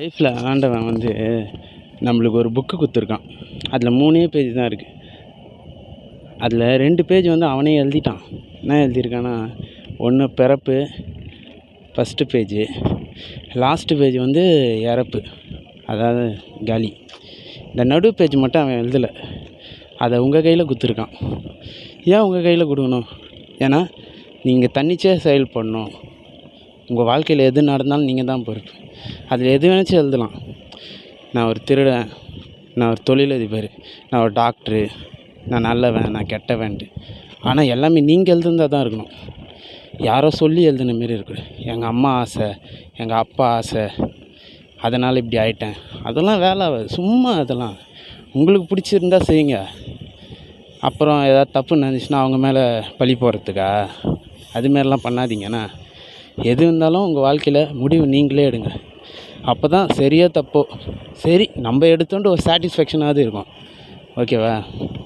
லைஃப்பில் ஆண்டவன் வந்து நம்மளுக்கு ஒரு புக்கு கொடுத்துருக்கான். அதில் மூணே பேஜ் தான் இருக்குது அதில் ரெண்டு பேஜ் வந்து அவனே எழுதிட்டான். என்ன எழுதியிருக்கான்னா ஒன்று பிறப்பு ஃபஸ்ட்டு பேஜு லாஸ்ட்டு பேஜ் வந்து இறப்பு. அதாவது காலி இந்த நடு பேஜ் மட்டும் அவன் எழுதலை. அதை உங்கள் கையில் கொடுத்துருக்கான். ஏன் உங்கள் கையில் கொடுக்கணும்? ஏன்னா நீங்கள் தன்னிச்சையாக செயல்படணும் உங்கள் வாழ்க்கையில் எது நடந்தாலும் நீங்கள் தான் பொறுப்பு. அதில் எது வேணாச்சும் எழுதலாம். நான் ஒரு திருடன் நான் ஒரு தொழிலதிபர் நான் ஒரு டாக்டரு நான் நல்லவன் நான் கெட்டவன்ட்டு ஆனால் எல்லாமே நீங்கள் எழுதுனதா தான் இருக்கணும். யாரோ சொல்லி எழுதுன மாரி இருக்கக்கூடாது எங்கள் அம்மா ஆசை எங்கள் அப்பா ஆசை அதனால் இப்படி ஆயிட்டேன். அதெல்லாம் வேலை ஆகாது. சும்மா அதெல்லாம். உங்களுக்கு பிடிச்சிருந்தா செய்யுங்க. அப்புறம் ஏதாவது தப்பு நடந்துச்சுன்னா அவங்க மேலே பழி போடுறதுக்கா? அதுமாரிலாம் பண்ணாதீங்கண்ணா எது இருந்தாலும் உங்கள் வாழ்க்கையில் முடிவு நீங்களே எடுங்க. அப்போ தான் சரியோ தப்போ சரி நம்ம எடுத்தோன்ட்டு ஒரு சாட்டிஸ்ஃபேக்ஷனாவது இருக்கும். ஓகேவா